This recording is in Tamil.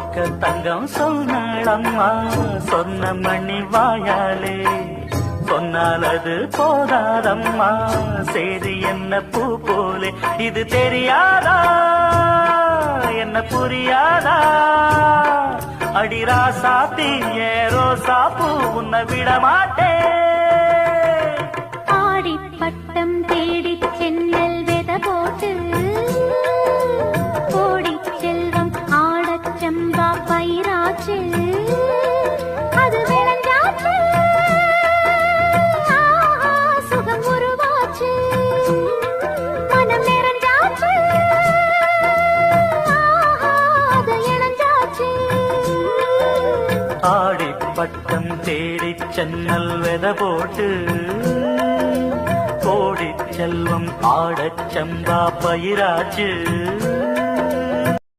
சொக்க தங்கம் சொன்னாள் அம்மா. சொன்ன மணி வாயாலே சொன்னால் அது போதாதம்மா. சரி என்ன பூ போலே இது தெரியாதா? என்ன புரியாதா? அடிரா சாத்தி ஏரோ சாப்பு உன்னை விட மாட்டேன் ஆடி பட்டம் தேடி சென்னல் பயிராச்சு. அது விளைஞ்சாச்சு. சுகம் உருவாச்சு. மனம் நிறைஞ்சாச்சு. அது இணைஞ்சாச்சு. ஆடி பட்டம் தேடி சென்னல் வெத போட்டு கோடி செல்வம் ஆடச் சம்பா பயிராச்சு.